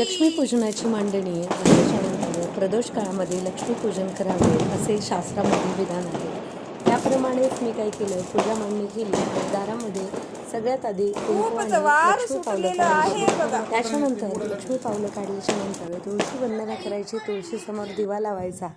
लक्ष्मीपूजनाची मांडणी त्याच्यानंतर प्रदोष काळामध्ये लक्ष्मीपूजन करावे असे शास्त्रामध्ये विधान आहे. त्याप्रमाणेच मी काय केलं पूजा मांडणी केली दारामध्ये सगळ्यात आधी लक्ष्मी पावलं काढली त्याच्यानंतर लक्ष्मी पावलं काढल्याच्या नंतर तुळशी वंदना करायची तुळशीसमोर दिवा लावायचा.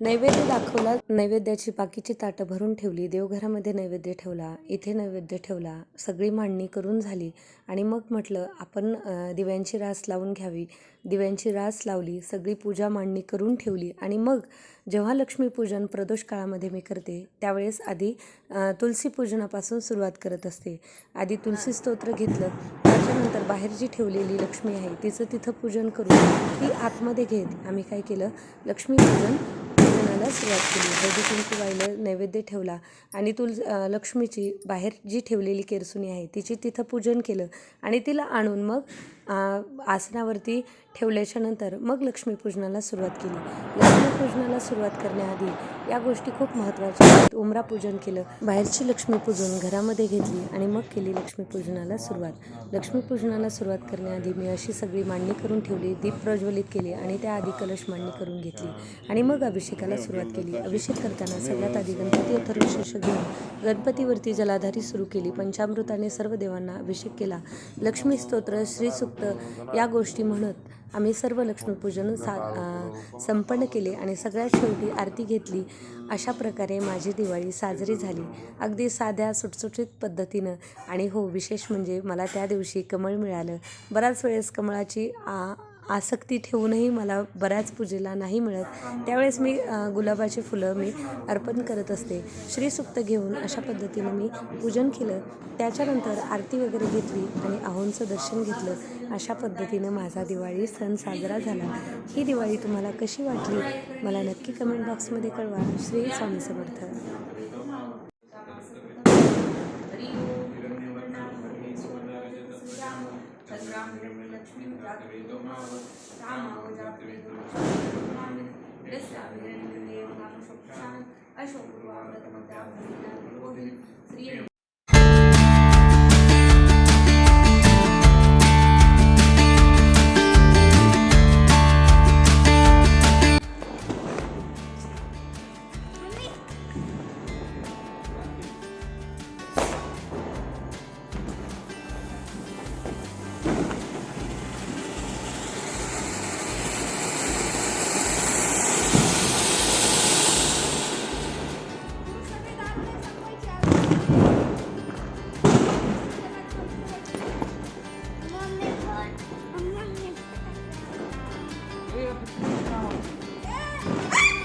नैवेद्य दाखवला नैवेद्याची बाकीची ताटं भरून ठेवली देवघरामध्ये नैवेद्य ठेवला इथे नैवेद्य ठेवला सगळी मांडणी करून झाली आणि मग म्हटलं आपण दिव्यांची रास लावून घ्यावी. दिव्यांची रास लावली सगळी पूजा मांडणी करून ठेवली आणि मग जेव्हा लक्ष्मीपूजन प्रदोष काळामध्ये मी करते त्यावेळेस आधी तुलसीपूजनापासून तुलसी पूजनापासून सुरुवात करत असते. आधी तुलसी स्तोत्र घेतलं त्याच्यानंतर बाहेर जी ठेवलेली लक्ष्मी आहे तिचं तिथं पूजन करून ती आतमध्ये घेत आम्ही काय केलं लक्ष्मीपूजन बनवायला सुरुवात केली. हळदी कुंकू वाहिलं नैवेद्य ठेवला आणि तुल लक्ष्मीची बाहेर जी ठेवलेली केरसुनी आहे तिची तिथं पूजन केलं आणि तिला आणून मग आसनावरती ठेवल्याच्यानंतर मग लक्ष्मीपूजनाला सुरुवात केली. लक्ष्मीपूजनाला सुरुवात करण्याआधी या गोष्टी खूप महत्त्वाच्या आहेत. उमरा पूजन केलं बाहेरची लक्ष्मीपूजन घरामध्ये घेतली आणि मग केली लक्ष्मीपूजनाला सुरुवात. लक्ष्मीपूजनाला सुरुवात करण्याआधी मी अशी सगळी मांडणी करून ठेवली दीप प्रज्वलित केले आणि त्याआधी कलश मांडणी करून घेतली आणि मग अभिषेकाला सुरुवात केली. अभिषेक करताना सगळ्यात आधी गणपती अथर्वशेष घेऊन गणपतीवरती जलाधारी सुरू केली. पंचामृताने सर्व देवांना अभिषेक केला. लक्ष्मी स्तोत्र श्रीसुक्त या गोष्टी म्हणत आम्ही सर्व लक्ष्मीपूजन सा संपन्न केले आणि सगळ्यात शेवटी आरती घेतली. अशा प्रकारे माझी दिवाळी साजरी झाली. अगदी साध्या सुटसुटीत पद्धतीनं आणि हो विशेष म्हणजे मला त्या दिवशी कमळ मिळालं. बऱ्याच वेळेस कमळाची आ आसक्ती ठेवूनही मला बऱ्याच पूजेला नाही मिळत. त्यावेळेस मी गुलाबाची फुलं मी अर्पण करत असते. श्रीसुक्त घेऊन अशा पद्धतीनं मी पूजन केलं. त्याच्यानंतर आरती वगैरे घेतली आणि आहोंचं दर्शन घेतलं. अशा पद्धतीनं माझा दिवाळी सण साजरा झाला. ही दिवाळी तुम्हाला कशी वाटली? मला नक्की कमेंट बॉक्समध्ये कळवा. श्री स्वामी समर्थ. விதமாக தாமோஜாத் விதமாக விஸ்தாவிரன் தேவனாக சுக்ஷான் அசோகுருவாக தமதாம் ஸ்ரீ Tchau.